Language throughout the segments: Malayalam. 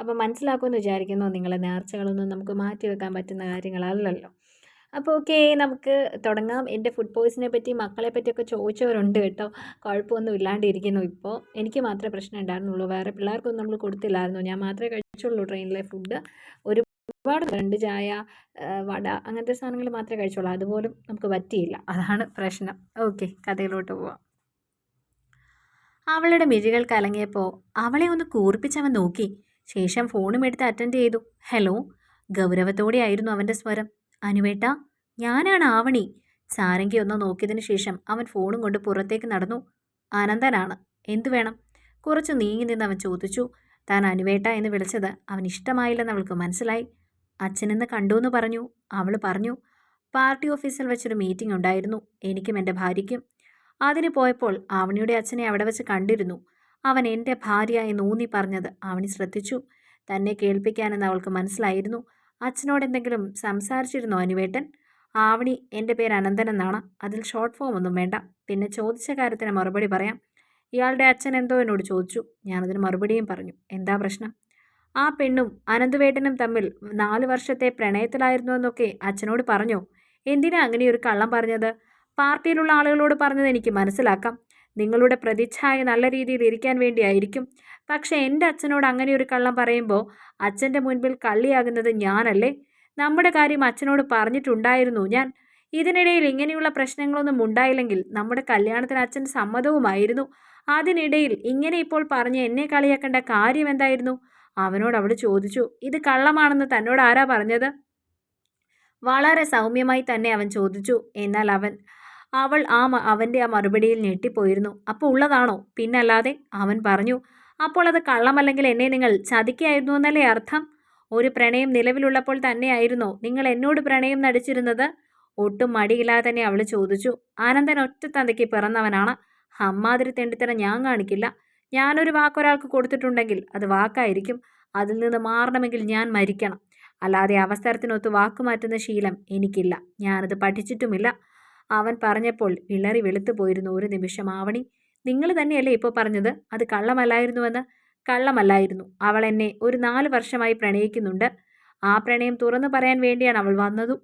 അപ്പോൾ മനസ്സിലാക്കുമെന്ന് വിചാരിക്കുന്നു. നിങ്ങളെ നേർച്ചകളൊന്നും നമുക്ക് മാറ്റി വെക്കാൻ പറ്റുന്ന കാര്യങ്ങളല്ലല്ലോ. അപ്പോൾ ഓക്കെ നമുക്ക് തുടങ്ങാം. എന്റെ ഫുഡ് പോയ്സിനെ പറ്റി മക്കളെ പറ്റിയൊക്കെ ചോദിച്ചവരുണ്ട് കേട്ടോ. കുഴപ്പമൊന്നും ഇല്ലാണ്ടിരിക്കുന്നു ഇപ്പോൾ എനിക്ക് മാത്രമേ പ്രശ്നം ഉണ്ടായിരുന്നുള്ളൂ. വേറെ പിള്ളേർക്കൊന്നും നമ്മൾ കൊടുത്തില്ലായിരുന്നു. ഞാൻ മാത്രമേ കഴിച്ചുള്ളൂ ട്രെയിനിലെ ഫുഡ് ഒരു ഒരുപാട് രണ്ട് ചായ വട അങ്ങനത്തെ സാധനങ്ങൾ മാത്രമേ കഴിച്ചുള്ളൂ. അതുപോലും നമുക്ക് പറ്റിയില്ല. അതാണ് പ്രശ്നം. ഓക്കെ കഥയിലോട്ട് പോവാം. അവളുടെ മിഴികൾ കലങ്ങിയപ്പോൾ അവളെ ഒന്ന് കൂർപ്പിച്ചവൻ നോക്കി. ശേഷം ഫോണും എടുത്ത് അറ്റൻഡ് ചെയ്തു. ഹലോ ഗൗരവത്തോടെയായിരുന്നു അവന്റെ സ്വരം. അനുവേട്ട ഞാനാണ് ആവണി. സാരംഗി ഒന്ന് നോക്കിയതിന് ശേഷം അവൻ ഫോണും കൊണ്ട് പുറത്തേക്ക് നടന്നു. അനന്തനാണ് എന്തു വേണം? കുറച്ച് നീങ്ങി നിന്ന് അവൻ ചോദിച്ചു. താൻ അനുവേട്ട എന്ന് വിളിച്ചത് അവൻ ഇഷ്ടമായില്ലെന്ന് അവൾക്ക് മനസ്സിലായി. അച്ഛനെന്ന് കണ്ടു എന്ന് പറഞ്ഞു. അവൾ പറഞ്ഞു പാർട്ടി ഓഫീസിൽ വെച്ചൊരു മീറ്റിംഗ് ഉണ്ടായിരുന്നു. എനിക്കും എന്റെ ഭാര്യയ്ക്കും. അതിന് പോയപ്പോൾ ആവണിയുടെ അച്ഛനെ അവിടെ വെച്ച് കണ്ടിരുന്നു. അവൻ എന്റെ ഭാര്യ എന്ന് ഊന്നി പറഞ്ഞത് അവണി ശ്രദ്ധിച്ചു. തന്നെ കേൾപ്പിക്കാനെന്ന് അവൾക്ക് മനസ്സിലായിരുന്നു. അച്ഛനോട് എന്തെങ്കിലും സംസാരിച്ചിരുന്നോ അനുവേട്ടൻ? ആവണി എന്റെ പേര് അനന്തൻ എന്നാണ്. അതിൽ ഷോർട്ട് ഫോം ഒന്നും വേണ്ട. പിന്നെ ചോദിച്ച കാര്യത്തിന് മറുപടി പറയാം. ഇയാളുടെ അച്ഛൻ എന്തോ എന്നോട് ചോദിച്ചു. ഞാനതിന് മറുപടിയും പറഞ്ഞു. എന്താ പ്രശ്നം? ആ പെണ്ണും അനന്തുവേട്ടനും തമ്മിൽ നാല് വർഷത്തെ പ്രണയത്തിലായിരുന്നു എന്നൊക്കെ അച്ഛനോട് പറഞ്ഞോ? എന്തിനാ അങ്ങനെ ഒരു കള്ളം പറഞ്ഞത്? പാർട്ടിയിലുള്ള ആളുകളോട് പറഞ്ഞത് എനിക്ക് മനസ്സിലാക്കാം. നിങ്ങളുടെ പ്രതിച്ഛായ നല്ല രീതിയിൽ ഇരിക്കാൻ വേണ്ടിയായിരിക്കും. പക്ഷേ എന്റെ അച്ഛനോട് അങ്ങനെ ഒരു കള്ളം പറയുമ്പോൾ അച്ഛന്റെ മുൻപിൽ കള്ളിയാകുന്നത് ഞാനല്ലേ? നമ്മുടെ കാര്യം അച്ഛനോട് പറഞ്ഞിട്ടുണ്ടായിരുന്നു ഞാൻ. ഇതിനിടയിൽ ഇങ്ങനെയുള്ള പ്രശ്നങ്ങളൊന്നും ഉണ്ടായില്ലെങ്കിൽ നമ്മുടെ കല്യാണത്തിന് അച്ഛൻ സമ്മതവുമായിരുന്നു. അതിനിടയിൽ ഇങ്ങനെ ഇപ്പോൾ പറഞ്ഞ് എന്നെ കളിയാക്കേണ്ട കാര്യം എന്തായിരുന്നു? അവനോട് അവൾ ചോദിച്ചു ഇത് കള്ളമാണെന്ന് തന്നോട് ആരാ പറഞ്ഞത്? വളരെ സൗമ്യമായി തന്നെ അവൻ ചോദിച്ചു എന്നാൽ അവൻ അവൾ ആ അവന്റെ ആ മറുപടിയിൽ ഞെട്ടിപ്പോയിരുന്നു. അപ്പോൾ ഉള്ളതാണോ? പിന്നല്ലാതെ അവൻ പറഞ്ഞു അപ്പോൾ അത് കള്ളമല്ലെങ്കിൽ എന്നെ നിങ്ങൾ ചതിക്കായിരുന്നു എന്നല്ലേ അർത്ഥം? ഒരു പ്രണയം നിലവിലുള്ളപ്പോൾ തന്നെയായിരുന്നോ? നിങ്ങൾ എന്നോട് പ്രണയം നടിച്ചിരുന്നത്? ഒട്ടും മടിയില്ലാതെ തന്നെ അവൾ ചോദിച്ചു ആനന്ദൻ ഒറ്റ തന്തയ്ക്ക് പിറന്നവനാണ്. അമ്മാതിരി തെണ്ടിത്തരം ഞാൻ കാണിക്കില്ല. ഞാനൊരു വാക്കൊരാൾക്ക് കൊടുത്തിട്ടുണ്ടെങ്കിൽ അത് വാക്കായിരിക്കും. അതിൽ നിന്ന് മാറണമെങ്കിൽ ഞാൻ മരിക്കണം. അല്ലാതെ അവസരത്തിനൊത്ത് വാക്കുമാറ്റുന്ന ശീലം എനിക്കില്ല. ഞാനത് പഠിച്ചിട്ടുമില്ല. അവൻ പറഞ്ഞപ്പോൾ വിളറി വെളുത്തു പോയിരുന്നു ഒരു നിമിഷം ആവണി. നിങ്ങൾ തന്നെയല്ലേ ഇപ്പോൾ പറഞ്ഞത്? അത് കള്ളമല്ലായിരുന്നുവെന്ന്? കള്ളമല്ലായിരുന്നു. അവൾ എന്നെ ഒരു നാല് വർഷമായി പ്രണയിക്കുന്നുണ്ട്. ആ പ്രണയം തുറന്നു പറയാൻ വേണ്ടിയാണ് അവൾ വന്നതും.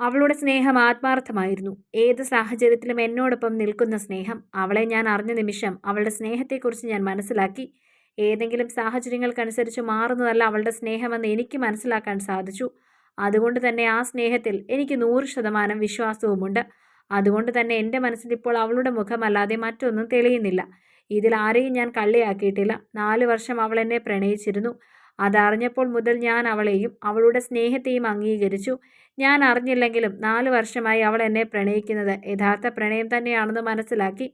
അവളുടെ സ്നേഹം ആത്മാർത്ഥമായിരുന്നു. ഏത് സാഹചര്യത്തിലും എന്നോടൊപ്പം നിൽക്കുന്ന സ്നേഹം. അവളെ ഞാൻ അറിഞ്ഞ നിമിഷം അവളുടെ സ്നേഹത്തെക്കുറിച്ച് ഞാൻ മനസ്സിലാക്കി. ഏതെങ്കിലും സാഹചര്യങ്ങൾക്കനുസരിച്ച് മാറുന്നതല്ല അവളുടെ സ്നേഹമെന്ന് എനിക്ക് മനസ്സിലാക്കാൻ സാധിച്ചു. അതുകൊണ്ട് തന്നെ ആ സ്നേഹത്തിൽ എനിക്ക് നൂറ് ശതമാനം വിശ്വാസവുമുണ്ട്. അതുകൊണ്ട് തന്നെ എന്റെ മനസ്സിൽ ഇപ്പോൾ അവളുടെ മുഖമല്ലാതെ മറ്റൊന്നും തെളിയുന്നില്ല. ഇതിൽ ആരെയും ഞാൻ കള്ളിയാക്കിയിട്ടില്ല. നാല് വർഷം അവൾ എന്നെ പ്രണയിച്ചിരുന്നു. അതറിഞ്ഞപ്പോൾ മുതൽ ഞാൻ അവളെയും അവളുടെ സ്നേഹത്തെയും അംഗീകരിച്ചു. ഞാൻ അറിഞ്ഞില്ലെങ്കിലും നാല് വർഷമായി അവൾ എന്നെ പ്രണയിക്കുന്നത് യഥാർത്ഥ പ്രണയം തന്നെയാണെന്ന് മനസ്സിലാക്കി.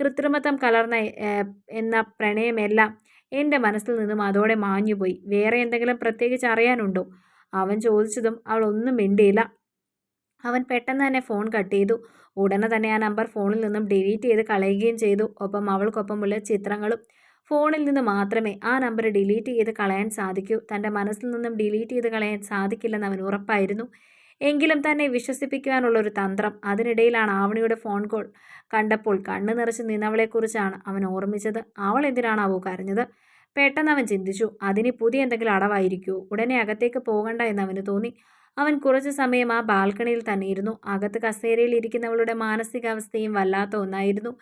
കൃത്രിമത്വം കലർന്ന എന്ന പ്രണയമെല്ലാം എന്റെ മനസ്സിൽ നിന്നും അതോടെ മാഞ്ഞുപോയി. വേറെ എന്തെങ്കിലും പ്രത്യേകിച്ച് അറിയാനുണ്ടോ? അവൻ ചോദിച്ചതും അവൾ ഒന്നും മിണ്ടിയില്ല. അവൻ പെട്ടെന്ന് തന്നെ ഫോൺ കട്ട് ചെയ്തു. ഉടനെ തന്നെ ആ നമ്പർ ഫോണിൽ നിന്നും ഡിലീറ്റ് ചെയ്ത് കളയുകയും ചെയ്തു. ഒപ്പം അവൾക്കൊപ്പമുള്ള ചിത്രങ്ങളും ഫോണിൽ നിന്ന് മാത്രമേ ആ നമ്പർ ഡിലീറ്റ് ചെയ്ത് കളയാൻ സാധിക്കൂ. തന്റെ മനസ്സിൽ നിന്നും ഡിലീറ്റ് ചെയ്ത് കളയാൻ സാധിക്കില്ലെന്ന് അവൻ ഉറപ്പായിരുന്നു. എങ്കിലും തന്നെ വിശ്വസിപ്പിക്കുവാനുള്ളൊരു തന്ത്രം അതിനിടയിലാണ് ആവണിയുടെ ഫോൺ കോൾ കണ്ടപ്പോൾ കണ്ണു നിറച്ച് നിന്നവളെക്കുറിച്ചാണ് അവൻ ഓർമ്മിച്ചത്. അവൾ എന്തിനാണാവോ കരഞ്ഞത്? പെട്ടെന്ന് അവൻ ചിന്തിച്ചു അതിന് പുതിയ എന്തെങ്കിലും അടവായിരിക്കൂ. ഉടനെ അകത്തേക്ക് പോകണ്ട എന്ന് അവന് തോന്നി. അവൻ കുറച്ചു സമയം ആ ബാൽക്കണിയിൽ തന്നെ ഇരുന്നു. അകത്ത് കസേരയിൽ ഇരിക്കുന്നവളുടെ മാനസികാവസ്ഥയും വല്ലാത്ത ഒന്നായിരുന്നു.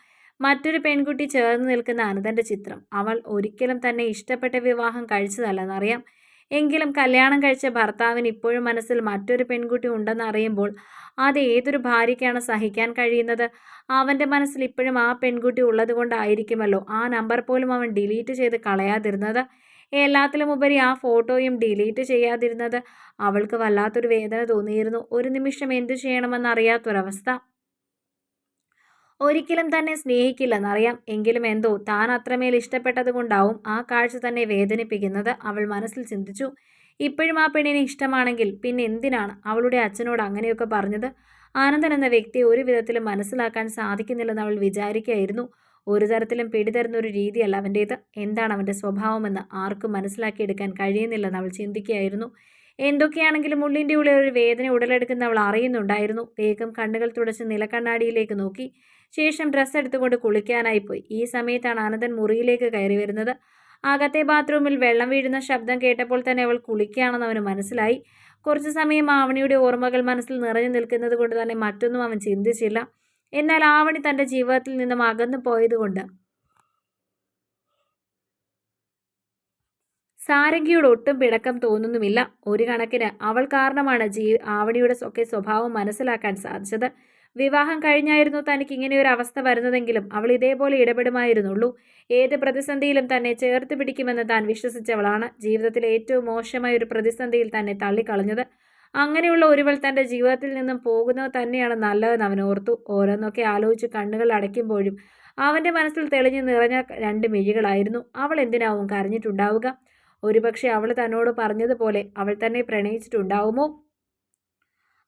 മറ്റൊരു പെൺകുട്ടി ചേർന്ന് നിൽക്കുന്ന അനന്തന്റെ ചിത്രം. അവൾ ഒരിക്കലും തന്നെ ഇഷ്ടപ്പെട്ട വിവാഹം കഴിച്ചതല്ലെന്നറിയാം. എങ്കിലും കല്യാണം കഴിച്ച ഭർത്താവിന് ഇപ്പോഴും മനസ്സിൽ മറ്റൊരു പെൺകുട്ടി ഉണ്ടെന്ന് അറിയുമ്പോൾ അത് ഏതൊരു ഭാര്യയ്ക്കാണ് സഹിക്കാൻ കഴിയുന്നത്? അവന്റെ മനസ്സിൽ ഇപ്പോഴും ആ പെൺകുട്ടി ഉള്ളത് കൊണ്ടായിരിക്കുമല്ലോ ആ നമ്പർ പോലും അവൻ ഡിലീറ്റ് ചെയ്ത് കളയാതിരുന്നത്? എല്ലാത്തിലും ഉപരി ആ ഫോട്ടോയും ഡിലീറ്റ് ചെയ്യാതിരുന്നത് അവൾക്ക് വല്ലാത്തൊരു വേദന തോന്നിയിരുന്നു. ഒരു നിമിഷം എന്തു ചെയ്യണമെന്നറിയാത്തൊരവസ്ഥ ഒരിക്കലും തന്നെ സ്നേഹിക്കില്ലെന്നറിയാം. എങ്കിലും എന്തോ താൻ അത്രമേൽ ഇഷ്ടപ്പെട്ടത് കൊണ്ടാവും ആ കാഴ്ച തന്നെ വേദനിപ്പിക്കുന്നത് അവൾ മനസ്സിൽ ചിന്തിച്ചു. ഇപ്പോഴും ആ പെണ്ണിനെ ഇഷ്ടമാണെങ്കിൽ പിന്നെ എന്തിനാണ് അവളുടെ അച്ഛനോട് അങ്ങനെയൊക്കെ പറഞ്ഞത്? ആനന്ദൻ എന്ന വ്യക്തിയെ ഒരു വിധത്തിലും മനസ്സിലാക്കാൻ സാധിക്കുന്നില്ലെന്ന് അവൾ വിചാരിക്കുകയായിരുന്നു. ഒരു തരത്തിലും പിടിതരുന്ന ഒരു രീതിയല്ല അവന്റേത്. എന്താണ് അവന്റെ സ്വഭാവമെന്ന് ആർക്കും മനസ്സിലാക്കിയെടുക്കാൻ കഴിയുന്നില്ലെന്ന് അവൾ ചിന്തിക്കുകയായിരുന്നു. എന്തൊക്കെയാണെങ്കിലും ഉള്ളിന്റെ ഉള്ളിൽ ഒരു വേദന ഉടലെടുക്കുന്ന അവൾ അറിയുന്നുണ്ടായിരുന്നു. വേഗം കണ്ണുകൾ തുടച്ച് നിലക്കണ്ണാടിയിലേക്ക് നോക്കി. ശേഷം ഡ്രസ്സ് എടുത്തുകൊണ്ട് കുളിക്കാനായി പോയി. ഈ സമയത്താണ് അനന്തൻ മുറിയിലേക്ക് കയറി വരുന്നത്. അകത്തെ ബാത്റൂമിൽ വെള്ളം വീഴുന്ന ശബ്ദം കേട്ടപ്പോൾ തന്നെ അവൾ കുളിക്കുകയാണെന്ന് അവന് മനസ്സിലായി. കുറച്ച് സമയം ആവണിയുടെ ഓർമ്മകൾ മനസ്സിൽ നിറഞ്ഞു നിൽക്കുന്നത് കൊണ്ട് തന്നെ മറ്റൊന്നും അവൻ ചിന്തിച്ചില്ല. എന്നാൽ ആവണി തന്റെ ജീവിതത്തിൽ നിന്നും അകന്നു പോയതുകൊണ്ട് സാരംഗിയോട് ഒട്ടും പിടക്കം തോന്നുന്നുമില്ല. ഒരു കണക്കിന് അവൾ കാരണമാണ് ജീ ആവണിയുടെ ഒക്കെ സ്വഭാവം മനസ്സിലാക്കാൻ സാധിച്ചത്. വിവാഹം കഴിഞ്ഞായിരുന്നു തനിക്ക് ഇങ്ങനെ ഒരു അവസ്ഥ വരുന്നതെങ്കിലും അവൾ ഇതേപോലെ ഇടപെടുമായിരുന്നുള്ളൂ. ഏത് പ്രതിസന്ധിയിലും തന്നെ ചേർത്ത് പിടിക്കുമെന്ന് താൻ വിശ്വസിച്ചവളാണ് ജീവിതത്തിലെ ഏറ്റവും മോശമായ ഒരു പ്രതിസന്ധിയിൽ തന്നെ തള്ളിക്കളഞ്ഞത്. അങ്ങനെയുള്ള ഒരുവൾ തന്റെ ജീവിതത്തിൽ നിന്നും പോകുന്നത് തന്നെയാണ് നല്ലതെന്ന് അവൻ ഓർത്തു. ഓരോന്നൊക്കെ ആലോചിച്ച് കണ്ണുകൾ അടയ്ക്കുമ്പോഴും അവന്റെ മനസ്സിൽ തെളിഞ്ഞു നിറഞ്ഞ രണ്ട് മിഴികളായിരുന്നു. അവൾ എന്തിനാവും കരഞ്ഞിട്ടുണ്ടാവുക? ഒരുപക്ഷെ അവൾ തന്നോട് പറഞ്ഞതുപോലെ അവൾ തന്നെ പ്രണയിച്ചിട്ടുണ്ടാവുമോ?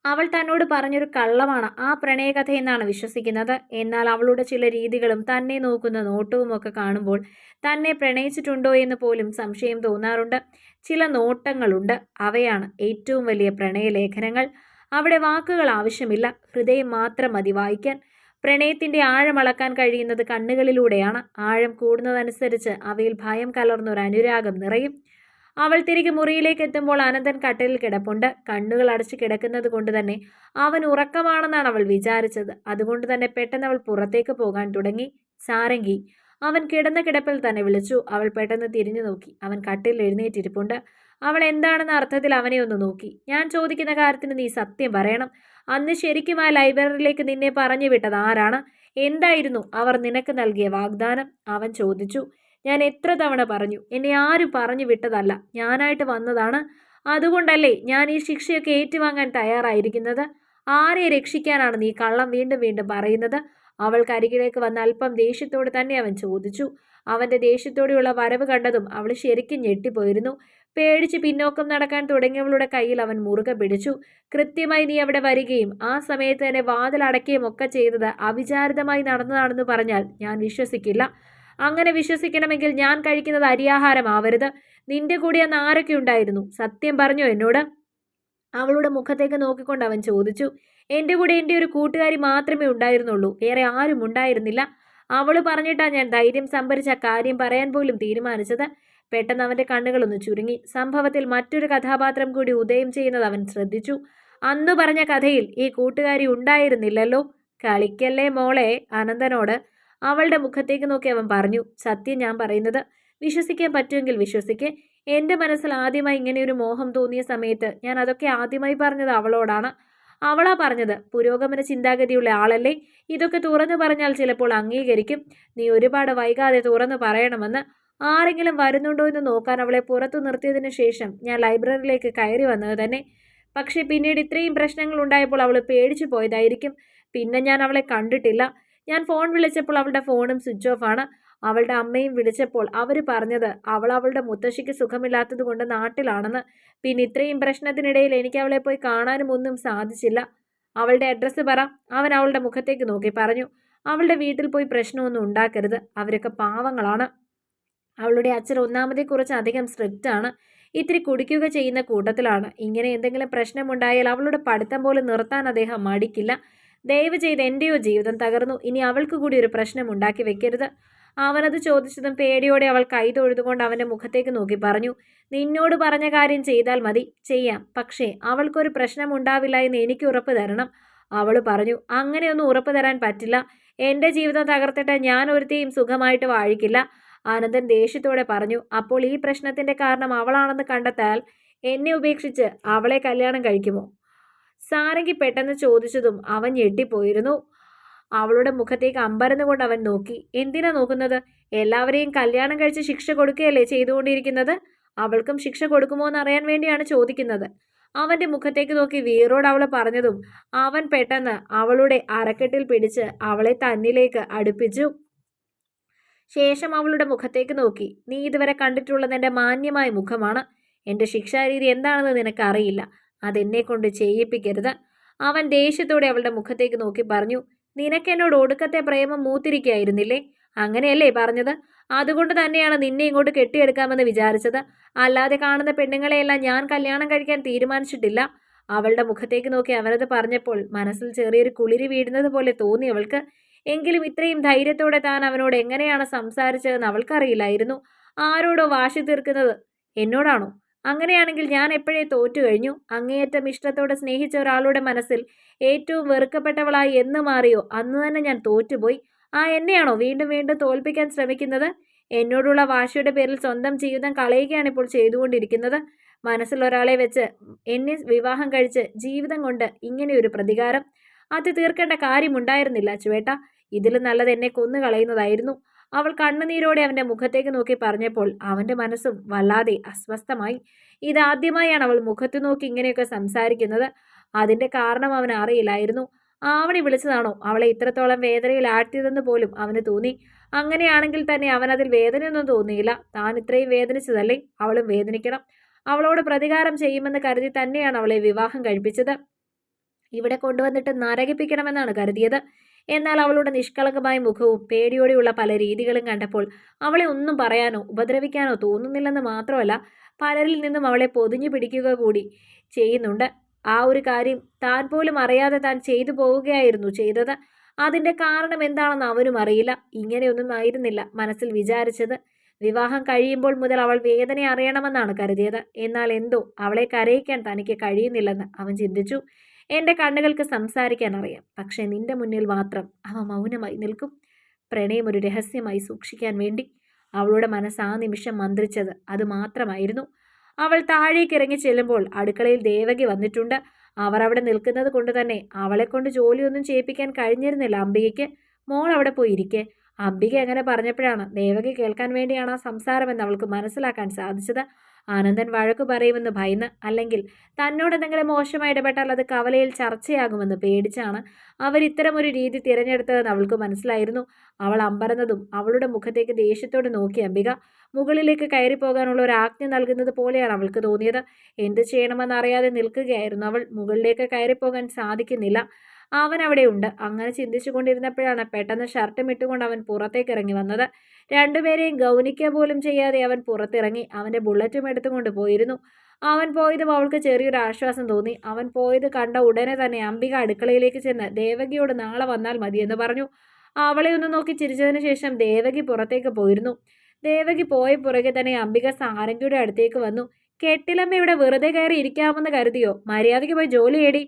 അവൾ തന്നോട് പറഞ്ഞൊരു കള്ളമാണ് ആ പ്രണയകഥ എന്നാണ് വിശ്വസിക്കുന്നത്. എന്നാൽ അവളുടെ ചില രീതികളും തന്നെ നോക്കുന്ന നോട്ടവും ഒക്കെ കാണുമ്പോൾ തന്നെ പ്രണയിച്ചിട്ടുണ്ടോ എന്ന് പോലും സംശയം തോന്നാറുണ്ട്. ചില നോട്ടങ്ങളുണ്ട്. അവയാണ് ഏറ്റവും വലിയ പ്രണയലേഖനങ്ങൾ. അവിടെ വാക്കുകൾ ആവശ്യമില്ല. ഹൃദയം മാത്രം മതി വായിക്കാൻ. പ്രണയത്തിന്റെ ആഴമളക്കാൻ കഴിയുന്നത് കണ്ണുകളിലൂടെയാണ്. ആഴം കൂടുന്നതനുസരിച്ച് അവയിൽ ഭയം കലർന്നൊരു അനുരാഗം നിറയും. അവൾ തിരികെ മുറിയിലേക്ക് എത്തുമ്പോൾ അനന്തൻ കട്ടലിൽ കിടപ്പുണ്ട്. കണ്ണുകൾ അടച്ചു കിടക്കുന്നത് കൊണ്ട് തന്നെ അവൻ ഉറക്കമാണെന്നാണ് അവൾ വിചാരിച്ചത്. അതുകൊണ്ട് തന്നെ പെട്ടെന്ന് അവൾ പുറത്തേക്ക് പോകാൻ തുടങ്ങി. സാരംഗി അവൻ കിടന്ന കിടപ്പിൽ തന്നെ വിളിച്ചു. അവൾ പെട്ടെന്ന് തിരിഞ്ഞു നോക്കി. അവൻ കട്ടിൽ എഴുന്നേറ്റിരിപ്പുണ്ട്. അവൾ എന്താണെന്ന അർത്ഥത്തിൽ അവനെ ഒന്ന് നോക്കി. ഞാൻ ചോദിക്കുന്ന കാര്യത്തിന് നീ സത്യം പറയണം. അന്ന് ശരിക്കും ആ ലൈബ്രറിയിലേക്ക് നിന്നെ പറഞ്ഞു വിട്ടത് ആരാണ്? എന്തായിരുന്നു അവർ നിനക്ക് നൽകിയ വാഗ്ദാനം? അവൻ ചോദിച്ചു. ഞാൻ എത്ര തവണ പറഞ്ഞു. എന്നെ ആരും പറഞ്ഞു വിട്ടതല്ല. ഞാനായിട്ട് വന്നതാണ്. അതുകൊണ്ടല്ലേ ഞാൻ ഈ ശിക്ഷയൊക്കെ ഏറ്റുവാങ്ങാൻ തയ്യാറായിരിക്കുന്നത്? ആരെ രക്ഷിക്കാനാണ് നീ കള്ളം വീണ്ടും വീണ്ടും പറയുന്നത്? അവൾക്ക് അരികിലേക്ക് വന്ന അല്പം ദേഷ്യത്തോട് തന്നെ അവൻ ചോദിച്ചു. അവന്റെ ദേഷ്യത്തോടെയുള്ള വരവ് കണ്ടതും അവൾ ശരിക്കും ഞെട്ടിപ്പോയിരുന്നു. പേടിച്ച് പിന്നോക്കം നടക്കാൻ തുടങ്ങിയവളുടെ കയ്യിൽ അവൻ മുറുകെ പിടിച്ചു. കൃത്യമായി നീ അവിടെ വരികയും ആ സമയത്ത് തന്നെ വാതിലടയ്ക്കുകയും ഒക്കെ ചെയ്തത് അവിചാരിതമായി നടന്നതാണെന്ന് പറഞ്ഞാൽ ഞാൻ വിശ്വസിക്കില്ല. അങ്ങനെ വിശ്വസിക്കണമെങ്കിൽ ഞാൻ കഴിക്കുന്നത് അരിയാഹാരമാവരുത്. നിന്റെ കൂടെ അന്ന് ആരൊക്കെ ഉണ്ടായിരുന്നു? സത്യം പറഞ്ഞോ എന്നോട്? അവളുടെ മുഖത്തേക്ക് നോക്കിക്കൊണ്ട് അവൻ ചോദിച്ചു എന്റെ കൂടെ എന്റെ ഒരു കൂട്ടുകാരി മാത്രമേ ഉണ്ടായിരുന്നുള്ളൂ. വേറെ ആരും ഉണ്ടായിരുന്നില്ല. അവൾ പറഞ്ഞിട്ടാണ് ഞാൻ ധൈര്യം സംഭരിച്ച കാര്യം പറയാൻ പോലും തീരുമാനിച്ചത്. പെട്ടെന്ന് അവന്റെ കണ്ണുകളൊന്ന് ചുരുങ്ങി. സംഭവത്തിൽ മറ്റൊരു കഥാപാത്രം കൂടി ഉദയം ചെയ്യുന്നത് അവൻ ശ്രദ്ധിച്ചു. അന്ന് പറഞ്ഞ കഥയിൽ ഈ കൂട്ടുകാരി ഉണ്ടായിരുന്നില്ലല്ലോ. കളിക്കല്ലേ മോളെ? അനന്തനോട് അവളുടെ മുഖത്തേക്ക് നോക്കി അവൻ പറഞ്ഞു സത്യം ഞാൻ പറയുന്നത് വിശ്വസിക്കാൻ പറ്റുമെങ്കിൽ വിശ്വസിക്ക്. എന്റെ മനസ്സിൽ ആദ്യമായി ഇങ്ങനെ ഒരു മോഹം തോന്നിയ സമയത്ത് ഞാൻ അതൊക്കെ ആദ്യമായി പറഞ്ഞത് അവളോടാണ്. അവളാ പറഞ്ഞത് പുരോഗമന ചിന്താഗതിയുള്ള ആളല്ലേ? ഇതൊക്കെ തുറന്നു പറഞ്ഞാൽ ചിലപ്പോൾ അംഗീകരിക്കും. നീ ഒരുപാട് വൈകാതെ തുറന്നു പറയണമെന്ന്. ആരെങ്കിലും വരുന്നുണ്ടോ എന്ന് നോക്കാൻ അവളെ പുറത്തു നിർത്തിയതിനു ശേഷം ഞാൻ ലൈബ്രറിയിലേക്ക് കയറി വന്നത് തന്നെ. പക്ഷേ പിന്നീട് ഇത്രയും പ്രശ്നങ്ങൾ ഉണ്ടായപ്പോൾ അവൾ പേടിച്ചു പോയതായിരിക്കും. പിന്നെ ഞാൻ അവളെ കണ്ടിട്ടില്ല. ഞാൻ ഫോൺ വിളിച്ചപ്പോൾ അവളുടെ ഫോണും സ്വിച്ച് ഓഫ് ആണ്. അവളുടെ അമ്മയും വിളിച്ചപ്പോൾ അവർ പറഞ്ഞത് അവൾ അവളുടെ മുത്തശ്ശിക്ക് സുഖമില്ലാത്തത് കൊണ്ട് നാട്ടിലാണെന്ന്. പിന്നെ ഇത്രയും പ്രശ്നത്തിനിടയിൽ എനിക്ക് അവളെ പോയി കാണാനും ഒന്നും സാധിച്ചില്ല. അവളുടെ അഡ്രസ്സ് പറ. അവൻ അവളുടെ മുഖത്തേക്ക് നോക്കി പറഞ്ഞു. അവളുടെ വീട്ടിൽ പോയി പ്രശ്നമൊന്നും ഉണ്ടാക്കരുത്. അവരൊക്കെ പാവങ്ങളാണ്. അവളുടെ അച്ഛൻ ഒന്നാമതേ കുറിച്ച് അധികം ആണ്. ഇത്തിരി കുടിക്കുക ചെയ്യുന്ന കൂട്ടത്തിലാണ്. ഇങ്ങനെ എന്തെങ്കിലും പ്രശ്നമുണ്ടായാൽ അവളുടെ പഠിത്തം പോലും നിർത്താൻ അദ്ദേഹം മടിക്കില്ല. ദയവ് ചെയ്ത് എന്റെയോ ജീവിതം തകർന്നു. ഇനി അവൾക്ക് കൂടി ഒരു പ്രശ്നം ഉണ്ടാക്കി വെക്കരുത്. അവനത് ചോദിച്ചതും പേടിയോടെ അവൾ കൈ തൊഴുതുകൊണ്ട് അവന്റെ മുഖത്തേക്ക് നോക്കി പറഞ്ഞു നിന്നോട് പറഞ്ഞ കാര്യം ചെയ്താൽ മതി. ചെയ്യാം. പക്ഷേ അവൾക്കൊരു പ്രശ്നം ഉണ്ടാവില്ല എന്ന് എനിക്ക് ഉറപ്പ് തരണം. അവൾ പറഞ്ഞു അങ്ങനെയൊന്നും ഉറപ്പ് തരാൻ പറ്റില്ല. എന്റെ ജീവിതം തകർത്തിട്ട് ഞാൻ ഒരുത്തെയും സുഖമായിട്ട് വാഴിക്കില്ല. ആനന്ദൻ ദേഷ്യത്തോടെ പറഞ്ഞു അപ്പോൾ ഈ പ്രശ്നത്തിന്റെ കാരണം അവളാണെന്ന് കണ്ടെത്താൽ എന്നെ ഉപേക്ഷിച്ച് അവളെ കല്യാണം കഴിക്കുമോ? സാരംഗി പെട്ടെന്ന് ചോദിച്ചതും അവൻ ഞെട്ടിപ്പോയിരുന്നു. അവളുടെ മുഖത്തേക്ക് അമ്പരന്നുകൊണ്ട് അവൻ നോക്കി. എന്തിനാ നോക്കുന്നത്? എല്ലാവരെയും കല്യാണം കഴിച്ച് ശിക്ഷ കൊടുക്കുകയല്ലേ ചെയ്തുകൊണ്ടിരിക്കുന്നത്? അവൾക്കും ശിക്ഷ കൊടുക്കുമോ എന്ന് അറിയാൻ വേണ്ടിയാണ് ചോദിക്കുന്നത്. അവന്റെ മുഖത്തേക്ക് നോക്കി വീറോട് അവൾ പറഞ്ഞതും അവൻ പെട്ടെന്ന് അവളുടെ അരക്കെട്ടിൽ പിടിച്ച് അവളെ തന്നിലേക്ക് അടുപ്പിച്ചു. ശേഷം അവളുടെ മുഖത്തേക്ക് നോക്കി. നീ ഇതുവരെ കണ്ടിട്ടുള്ളത് എന്റെ മാന്യമായ മുഖമാണ്. എന്റെ ശിക്ഷാരീതി എന്താണെന്ന് നിനക്കറിയില്ല. അതെന്നെ കൊണ്ട് ചെയ്യിപ്പിക്കരുത്. അവൻ ദേഷ്യത്തോടെ അവളുടെ മുഖത്തേക്ക് നോക്കി പറഞ്ഞു നിനക്കെന്നോട് ഒടുക്കത്തെ പ്രേമം മൂത്തിരിക്കുകയായിരുന്നില്ലേ? അങ്ങനെയല്ലേ പറഞ്ഞത്? അതുകൊണ്ട് തന്നെയാണ് നിന്നെ ഇങ്ങോട്ട് കെട്ടിയെടുക്കാമെന്ന് വിചാരിച്ചത്. അല്ലാതെ കാണുന്ന പെണ്ണുങ്ങളെയെല്ലാം ഞാൻ കല്യാണം കഴിക്കാൻ തീരുമാനിച്ചിട്ടില്ല. അവളുടെ മുഖത്തേക്ക് നോക്കി അവനത് പറഞ്ഞപ്പോൾ മനസ്സിൽ ചെറിയൊരു കുളിരി വീഴുന്നത് പോലെ തോന്നി അവൾക്ക്. എങ്കിലും ഇത്രയും ധൈര്യത്തോടെ താൻ അവനോട് എങ്ങനെയാണ് സംസാരിച്ചതെന്ന് അവൾക്കറിയില്ലായിരുന്നു. ആരോടോ വാശി തീർക്കുന്നത് എന്നോടാണോ? അങ്ങനെയാണെങ്കിൽ ഞാൻ എപ്പോഴേ തോറ്റു കഴിഞ്ഞു? അങ്ങേയറ്റം ഇഷ്ടത്തോടെ സ്നേഹിച്ച ഒരാളുടെ മനസ്സിൽ ഏറ്റവും വെറുക്കപ്പെട്ടവളായി എന്ന് മാറിയോ? അന്ന് തന്നെ ഞാൻ തോറ്റുപോയി. ആ എന്നെയാണോ വീണ്ടും വീണ്ടും തോൽപ്പിക്കാൻ ശ്രമിക്കുന്നത്? എന്നോടുള്ള വാശിയുടെ പേരിൽ സ്വന്തം ജീവിതം കളയുകയാണ് ഇപ്പോൾ ചെയ്തുകൊണ്ടിരിക്കുന്നത്. മനസ്സിൽ ഒരാളെ വെച്ച് എന്നെ വിവാഹം കഴിച്ച് ജീവിതം കൊണ്ട് ഇങ്ങനെയൊരു പ്രതികാരം. അത് തീർക്കേണ്ട കാര്യമുണ്ടായിരുന്നില്ല ചുവേട്ട ഇതിലും നല്ലത് എന്നെ കൊന്നു കളയുന്നതായിരുന്നു അവൾ കണ്ണുനീരോടെ അവന്റെ മുഖത്തേക്ക് നോക്കി പറഞ്ഞപ്പോൾ അവന്റെ മനസ്സും വല്ലാതെ അസ്വസ്ഥമായി. ഇതാദ്യമായാണ് അവൾ മുഖത്ത് നോക്കി ഇങ്ങനെയൊക്കെ സംസാരിക്കുന്നത്. അതിന്റെ കാരണം അവൻ അറിയില്ലായിരുന്നു. ആവണി വിളിച്ചതാണോ? അവളെ ഇത്രത്തോളം വേദനയിൽ ആഴ്ത്തിയതെന്ന് പോലും അവന് തോന്നി. അങ്ങനെയാണെങ്കിൽ തന്നെ അവൻ അതിൽ വേദനയൊന്നും തോന്നിയില്ല. താൻ ഇത്രയും വേദനിച്ചതല്ലേ? അവളും വേദനിക്കണം. അവളോട് പ്രതികാരം ചെയ്യുമെന്ന് കരുതി തന്നെയാണ് അവളെ വിവാഹം കഴിപ്പിച്ചത്. ഇവിടെ കൊണ്ടുവന്നിട്ട് നരകിപ്പിക്കണമെന്നാണ് കരുതിയത്. എന്നാൽ അവളുടെ നിഷ്കളങ്കമായ മുഖവും പേടിയോടെയുള്ള പല രീതികളും കണ്ടപ്പോൾ അവളെ ഒന്നും പറയാനോ ഉപദ്രവിക്കാനോ തോന്നുന്നില്ലെന്ന് മാത്രമല്ല പലരിൽ നിന്നും അവളെ പൊതിഞ്ഞു പിടിക്കുക കൂടി ചെയ്യുന്നുണ്ട്. ആ ഒരു കാര്യം താൻ പോലും അറിയാതെ താൻ ചെയ്തു പോവുകയായിരുന്നു ചെയ്തത്. അതിന്റെ കാരണം എന്താണെന്ന് അവനും അറിയില്ല. ഇങ്ങനെയൊന്നും ആയിരുന്നില്ല മനസ്സിൽ വിചാരിച്ചത്. വിവാഹം കഴിയുമ്പോൾ മുതൽ അവൾ വേദന അറിയണമെന്നാണ് കരുതിയത്. എന്നാൽ എന്തോ അവളെ കരയിക്കാൻ തനിക്ക് കഴിയുന്നില്ലെന്ന് അവൻ ചിന്തിച്ചു. എന്റെ കണ്ണുകൾക്ക് സംസാരിക്കാൻ അറിയാം പക്ഷേ നിന്റെ മുന്നിൽ മാത്രം അവ മൗനമായി നിൽക്കും. പ്രണയം ഒരു രഹസ്യമായി സൂക്ഷിക്കാൻ വേണ്ടി അവളുടെ മനസ്സ് ആ നിമിഷം മന്ത്രിച്ചത് അത് മാത്രമായിരുന്നു. അവൾ താഴേക്ക് ഇറങ്ങി ചെല്ലുമ്പോൾ അടുക്കളയിൽ ദേവകി വന്നിട്ടുണ്ട്. അവർ അവിടെ നിൽക്കുന്നത് കൊണ്ട് തന്നെ അവളെ കൊണ്ട് ജോലിയൊന്നും ചെയ്യിപ്പിക്കാൻ കഴിഞ്ഞിരുന്നില്ല. അംബികയ്ക്ക് മോൾ അവിടെ പോയിരിക്കെ അംബിക അങ്ങനെ പറഞ്ഞപ്പോഴാണ് ദേവകി കേൾക്കാൻ വേണ്ടിയാണ് ആ സംസാരമെന്ന് അവൾക്ക് മനസ്സിലാക്കാൻ സാധിച്ചത്. ആനന്ദൻ വഴക്കു പറയുമെന്ന് ഭയന്ന് അല്ലെങ്കിൽ തന്നോട് എന്തെങ്കിലും മോശമായി ഇടപെട്ടാൽ അത് കവലയിൽ ചർച്ചയാകുമെന്ന് പേടിച്ചാണ് അവർ ഇത്തരമൊരു രീതി തിരഞ്ഞെടുത്തതെന്ന് അവൾക്ക് മനസ്സിലായിരുന്നു. അവൾ അമ്പരന്നതും അവളുടെ മുഖത്തേക്ക് ദേഷ്യത്തോട് നോക്കി അംബിക. മുകളിലേക്ക് കയറി പോകാനുള്ള ഒരു ആജ്ഞ നൽകുന്നത് പോലെയാണ് അവൾക്ക് തോന്നിയത്. എന്ത് ചെയ്യണമെന്നറിയാതെ നിൽക്കുകയായിരുന്നു അവൾ. മുകളിലേക്ക് കയറിപ്പോകാൻ സാധിക്കുന്നില്ല. അവൻ അവിടെയുണ്ട് അങ്ങനെ ചിന്തിച്ചു കൊണ്ടിരുന്നപ്പോഴാണ് പെട്ടെന്ന് ഷർട്ടും ഇട്ടുകൊണ്ട് അവൻ പുറത്തേക്ക് ഇറങ്ങി വന്നത്. രണ്ടുപേരെയും ഗൗനിക്കുക പോലും ചെയ്യാതെ അവൻ പുറത്തിറങ്ങി. അവന്റെ ബുള്ളറ്റും എടുത്തുകൊണ്ട് പോയിരുന്നു. അവൻ പോയതും അവൾക്ക് ചെറിയൊരു ആശ്വാസം തോന്നി. അവൻ പോയത് കണ്ട ഉടനെ തന്നെ അംബിക അടുക്കളയിലേക്ക് ചെന്ന് ദേവകിയോട് നാളെ വന്നാൽ മതിയെന്ന് പറഞ്ഞു. അവളെ ഒന്ന് നോക്കി ചിരിച്ചതിന് ശേഷം ദേവകി പുറത്തേക്ക് പോയിരുന്നു. ദേവകി പോയ പുറകെ തന്നെ അംബിക സാരംഗിയുടെ അടുത്തേക്ക് വന്നു. കെട്ടിലമ്മ ഇവിടെ വെറുതെ കയറി ഇരിക്കാമെന്ന് കരുതിയോ? മര്യാദയ്ക്ക് പോയി ജോലി നേടി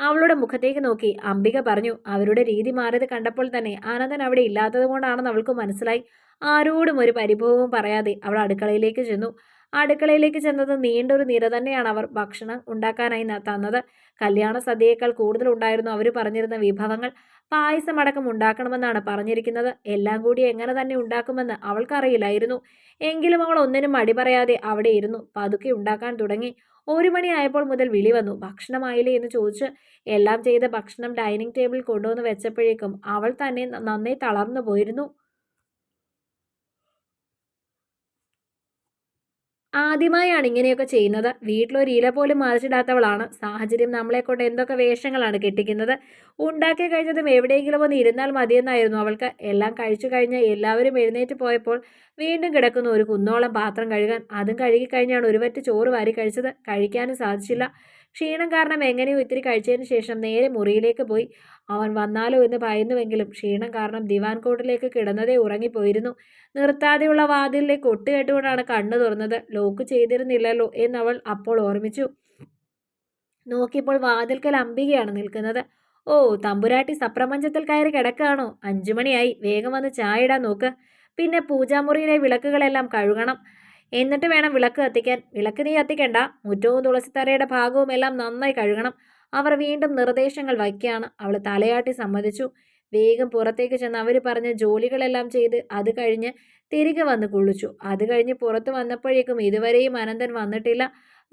അവളുടെ മുഖത്തേക്ക് നോക്കി. അംബിക പറഞ്ഞു അവരുടെ രീതി മാറിയത് കണ്ടപ്പോൾ തന്നെ ആനന്ദൻ അവിടെ ഇല്ലാത്തത് കൊണ്ടാണെന്ന് അവൾക്ക് മനസ്സിലായി. ആരോടും ഒരു പരിഭവവും പറയാതെ അവൾ അടുക്കളയിലേക്ക് ചെന്നു. അടുക്കളയിലേക്ക് ചെന്നത് നീണ്ടൊരു നിര തന്നെയാണ് അവർ ഭക്ഷണം ഉണ്ടാക്കാനായി തന്നത്. കല്യാണ സദ്യയേക്കാൾ കൂടുതൽ ഉണ്ടായിരുന്നു അവർ പറഞ്ഞിരുന്ന വിഭവങ്ങൾ. പായസമടക്കം ഉണ്ടാക്കണമെന്നാണ് പറഞ്ഞിരിക്കുന്നത്. എല്ലാം കൂടി എങ്ങനെ തന്നെ ഉണ്ടാക്കുമെന്ന് അവൾക്കറിയില്ലായിരുന്നു. എങ്കിലും അവൾ ഒന്നിനും മടി പറയാതെ അവിടെ ഇരുന്നു. പതുക്കെ ഉണ്ടാക്കാൻ തുടങ്ങി. ഒരു മണിയായപ്പോൾ മുതൽ വിളി വന്നു. ഭക്ഷണമായില്ലേ? എന്ന് ചോദിച്ച് എല്ലാം ചെയ്ത ഭക്ഷണം ഡൈനിങ് ടേബിൾ കൊണ്ടുവന്ന് വെച്ചപ്പോഴേക്കും അവൾ തന്നെ നന്നേ തളർന്നു പോയിരുന്നു. ആദ്യമായാണ് ഇങ്ങനെയൊക്കെ ചെയ്യുന്നത്. വീട്ടിലൊരു ഇല പോലും മറിച്ചിടാത്തവളാണ്. സാഹചര്യം നമ്മളെ കൊണ്ട് എന്തൊക്കെ വേഷങ്ങളാണ് കെട്ടിക്കുന്നത്. ഉണ്ടാക്കി കഴിഞ്ഞതും എവിടെയെങ്കിലും ഒന്ന് ഇരുന്നാൽ മതിയെന്നായിരുന്നു അവൾക്ക്. എല്ലാം കഴിച്ചു കഴിഞ്ഞ് എല്ലാവരും എഴുന്നേറ്റ് പോയപ്പോൾ വീണ്ടും കിടക്കുന്ന ഒരു കുന്നോളം പാത്രം കഴുകാൻ അതും കഴുകി കഴിഞ്ഞാണ് ഒരു വറ്റ് ചോറ് വാരി കഴിച്ചത്. കഴിക്കാനും സാധിച്ചില്ല. ക്ഷീണം കാരണം എങ്ങനെയോ ഇത്തിരി കഴിച്ചതിന് ശേഷം നേരെ മുറിയിലേക്ക് പോയി. അവൻ വന്നാലോ എന്ന് ഭയന്നുവെങ്കിലും ക്ഷീണം കാരണം ദിവാൻ കോട്ടിലേക്ക് കിടന്നതേ ഉറങ്ങിപ്പോയിരുന്നു. നിർത്താതെയുള്ള വാതിലിലേക്ക് ഒട്ടുകെട്ടുകൊണ്ടാണ് കണ്ണു തുറന്നത്. ലോക്ക് ചെയ്തിരുന്നില്ലല്ലോ എന്നവൾ അപ്പോൾ ഓർമ്മിച്ചു. നോക്കിയപ്പോൾ വാതിൽക്കൽ അംബികയാണ് നിൽക്കുന്നത്. ഓ തമ്പുരാട്ടി സപ്രപഞ്ചത്തിൽ കയറി കിടക്കുകയാണോ? അഞ്ചുമണിയായി. വേഗം വന്ന് ചായ ഇടാൻ നോക്ക്. പിന്നെ പൂജാമുറിയിലെ വിളക്കുകളെല്ലാം കഴുകണം. എന്നിട്ട് വേണം വിളക്ക് കത്തിക്കാൻ. വിളക്ക് നീ കത്തിക്കണ്ട. മുറ്റവും തുളസിത്തറയുടെ ഭാഗവും എല്ലാം നന്നായി കഴുകണം. അവർ വീണ്ടും നിർദ്ദേശങ്ങൾ വയ്ക്കുകയാണ്. അവൾ തലയാട്ടി സമ്മതിച്ചു. വേഗം പുറത്തേക്ക് ചെന്ന് അവർ പറഞ്ഞ ജോലികളെല്ലാം ചെയ്ത് അത് കഴിഞ്ഞ് തിരികെ വന്ന് കുളിച്ചു. അത് കഴിഞ്ഞ് പുറത്ത് വന്നപ്പോഴേക്കും ഇതുവരെയും അനന്തൻ വന്നിട്ടില്ല.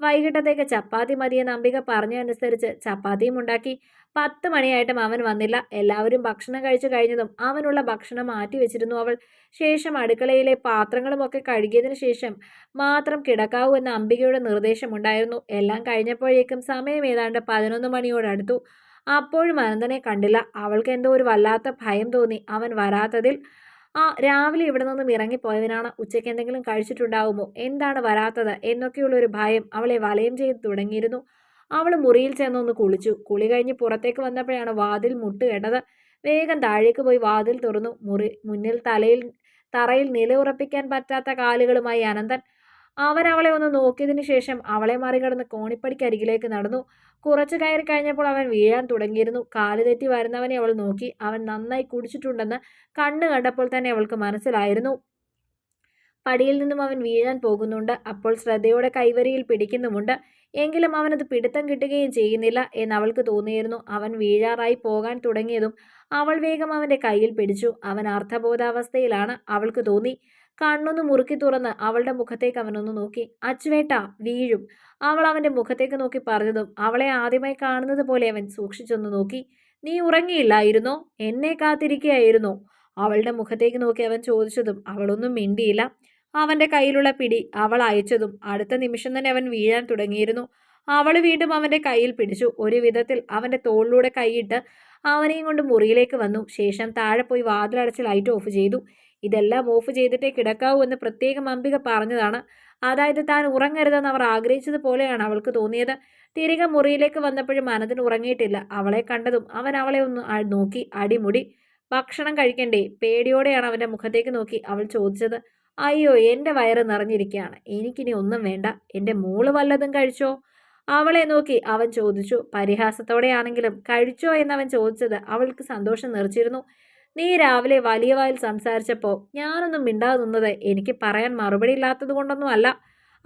വൈകിട്ടത്തേക്ക് ചപ്പാത്തി മതിയെന്ന് അംബിക പറഞ്ഞനുസരിച്ച് ചപ്പാത്തിയും ഉണ്ടാക്കി. പത്ത് മണിയായിട്ടും അവൻ വന്നില്ല. എല്ലാവരും ഭക്ഷണം കഴിച്ചു കഴിഞ്ഞതും അവനുള്ള ഭക്ഷണം മാറ്റി വെച്ചിരുന്നു അവൾ. ശേഷം അടുക്കളയിലെ പാത്രങ്ങളുമൊക്കെ കഴുകിയതിന് ശേഷം മാത്രം കിടക്കാവൂ എന്ന അംബികയുടെ നിർദ്ദേശമുണ്ടായിരുന്നു എല്ലാം കഴിഞ്ഞപ്പോഴേക്കും സമയം ഏതാണ്ട് പതിനൊന്ന് മണിയോടടുത്തു. അപ്പോഴും അനന്തനെ കണ്ടില്ല. അവൾക്ക് എന്തോ ഒരു വല്ലാത്ത ഭയം തോന്നി. അവൻ വരാത്തതിൽ ആ രാവിലെ ഇവിടെ നിന്നും ഇറങ്ങിപ്പോയതിനാണ് ഉച്ചയ്ക്ക് എന്തെങ്കിലും കഴിച്ചിട്ടുണ്ടാവുമോ? എന്താണ് വരാത്തത്? എന്നൊക്കെയുള്ള ഒരു ഭയം അവളെ വലയം ചെയ്ത് തുടങ്ങിയിരുന്നു. അവൾ മുറിയിൽ ചെന്നൊന്ന് കുളിച്ചു. കുളി കഴിഞ്ഞ് പുറത്തേക്ക് വന്നപ്പോഴാണ് വാതിൽ മുട്ട് കേട്ടത് വേഗം താഴേക്ക് പോയി വാതിൽ തുറന്നു. മുറി മുന്നിൽ തലയിൽ തറയിൽ നിലയുറപ്പിക്കാൻ പറ്റാത്ത കാലുകളുമായി അനന്തൻ അവൻ അവളെ ഒന്ന് നോക്കിയതിനു ശേഷം അവളെ മറികടന്ന് കോണിപ്പടിക്കരികിലേക്ക് നടന്നു. കുറച്ചു കയറി കഴിഞ്ഞപ്പോൾ അവൻ വീഴാൻ തുടങ്ങിയിരുന്നു. കാൽ തെറ്റി വരുന്നവനെ അവൾ നോക്കി. അവൻ നന്നായി കുടിച്ചിട്ടുണ്ടെന്ന് കണ്ണു കണ്ടപ്പോൾ തന്നെ അവൾക്ക് മനസ്സിലായിരുന്നു. പടിയിൽ നിന്നും അവൻ വീഴാൻ പോകുന്നുണ്ട്. അപ്പോൾ ശ്രദ്ധയോടെ കൈവരിയിൽ പിടിക്കുന്നുമുണ്ട്. എങ്കിലും അവനത് പിടുത്തം കിട്ടുകയും ചെയ്യുന്നില്ല എന്ന് അവൾക്ക് തോന്നിയിരുന്നു. അവൻ വീഴാറായി പോകാൻ തുടങ്ങിയതും അവൾ വേഗം അവന്റെ കയ്യിൽ പിടിച്ചു. അവൻ അർത്ഥബോധാവസ്ഥയിലാണ് അവൾക്ക് തോന്നി. കണ്ണൊന്ന് മുറുക്കി തുറന്ന് അവളുടെ മുഖത്തേക്ക് അവനൊന്ന് നോക്കി. അച്ചുവേട്ട വീഴും. അവൾ അവന്റെ മുഖത്തേക്ക് നോക്കി പറഞ്ഞതും അവളെ ആദ്യമായി കാണുന്നത് പോലെ അവൻ സൂക്ഷിച്ചൊന്ന് നോക്കി. നീ ഉറങ്ങിയില്ലായിരുന്നോ? എന്നെ കാത്തിരിക്കുകയായിരുന്നോ? അവളുടെ മുഖത്തേക്ക് നോക്കി അവൻ ചോദിച്ചതും അവളൊന്നും മിണ്ടിയില്ല. അവന്റെ കയ്യിലുള്ള പിടി അവൾ അയച്ചതും അടുത്ത നിമിഷം തന്നെ അവൻ വീഴാൻ തുടങ്ങിയിരുന്നു. അവൾ വീണ്ടും അവന്റെ കയ്യിൽ പിടിച്ചു. ഒരു വിധത്തിൽ അവന്റെ തോളിലൂടെ കൈയിട്ട് അവനെയും കൊണ്ട് മുറിയിലേക്ക് വന്നു. ശേഷം താഴെ പോയി വാതിലടച്ച് ലൈറ്റ് ഓഫ് ചെയ്തു. ഇതെല്ലാം ഓഫ് ചെയ്തിട്ടേ കിടക്കാവൂ എന്ന് പ്രത്യേകം അംബിക പറഞ്ഞതാണ്. അതായത് താൻ ഉറങ്ങരുതെന്ന് അവർ ആഗ്രഹിച്ചതുപോലെയാണ് അവൾക്ക് തോന്നിയത്. തിരികെ മുറിയിലേക്ക് വന്നപ്പോഴും മനതിന് ഉറങ്ങിയിട്ടില്ല. അവളെ കണ്ടതും അവൻ അവളെ ഒന്ന് നോക്കി അടിമുടി. ഭക്ഷണം കഴിക്കണ്ടേ? പേടിയോടെയാണ് അവന്റെ മുഖത്തേക്ക് നോക്കി അവൾ ചോദിച്ചത്. അയ്യോ എന്റെ വയറ് നിറഞ്ഞിരിക്കുകയാണ് എനിക്കിനി ഒന്നും വേണ്ട. എന്റെ മോൾ വല്ലതും കഴിച്ചോ? അവളെ നോക്കി അവൻ ചോദിച്ചു. പരിഹാസത്തോടെയാണെങ്കിലും കഴിച്ചോ എന്നവൻ ചോദിച്ചത് അവൾക്ക് സന്തോഷം നിറച്ചിരുന്നു. നീ രാവിലെ വലിയ വായിൽ സംസാരിച്ചപ്പോൾ ഞാനൊന്നും മിണ്ടാതെ നിന്നത് എനിക്ക് പറയാൻ മറുപടി ഇല്ലാത്തത് കൊണ്ടൊന്നും അല്ല.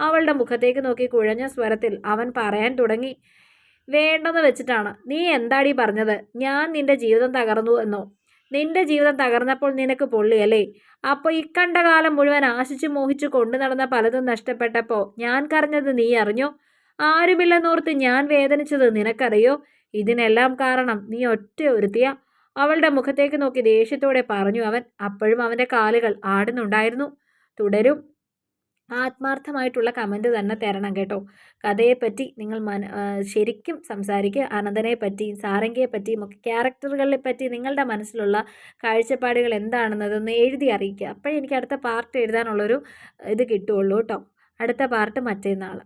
അവളുടെ മുഖത്തേക്ക് നോക്കി കുഴഞ്ഞ സ്വരത്തിൽ അവൻ പറയാൻ തുടങ്ങി. വേണ്ടെന്ന് വെച്ചിട്ടാണ്. നീ എന്താടി പറഞ്ഞത്? ഞാൻ നിന്റെ ജീവിതം തകർന്നു എന്നോ? നിന്റെ ജീവിതം തകർന്നപ്പോൾ നിനക്ക് പൊള്ളിയല്ലേ? അപ്പോൾ ഇക്കണ്ട കാലം മുഴുവൻ ആശിച്ചു മോഹിച്ചു കൊണ്ടു നടന്ന പലതും നഷ്ടപ്പെട്ടപ്പോൾ ഞാൻ കരഞ്ഞത് നീ അറിഞ്ഞോ? ആരുമില്ലെന്നോർത്ത് ഞാൻ വേദനിച്ചത് നിനക്കറിയോ? ഇതിനെല്ലാം കാരണം നീ ഒറ്റ ഒരുത്തിയ. അവളുടെ മുഖത്തേക്ക് നോക്കി ദേഷ്യത്തോടെ പറഞ്ഞു അവൻ. അപ്പോഴും അവന്റെ കാലുകൾ ആടുന്നുണ്ടായിരുന്നു. തുടരും. ആത്മാർത്ഥമായിട്ടുള്ള കമന്റ് തന്നെ തരണം കേട്ടോ. കഥയെപ്പറ്റി നിങ്ങൾ മന ശരിക്കും സംസാരിക്കുക. അനന്തനെ പറ്റിയും സാരംഗിയെ പറ്റിയും ഒക്കെ ക്യാരക്ടറുകളെ പറ്റി നിങ്ങളുടെ മനസ്സിലുള്ള കാഴ്ചപ്പാടുകൾ എന്താണെന്നതൊന്ന് എഴുതി അറിയിക്കുക. അപ്പോഴേ എനിക്ക് അടുത്ത പാർട്ട് എഴുതാനുള്ളൊരു ഇത് കിട്ടുകയുള്ളൂ കേട്ടോ. അടുത്ത പാർട്ട് മറ്റന്നാൾ.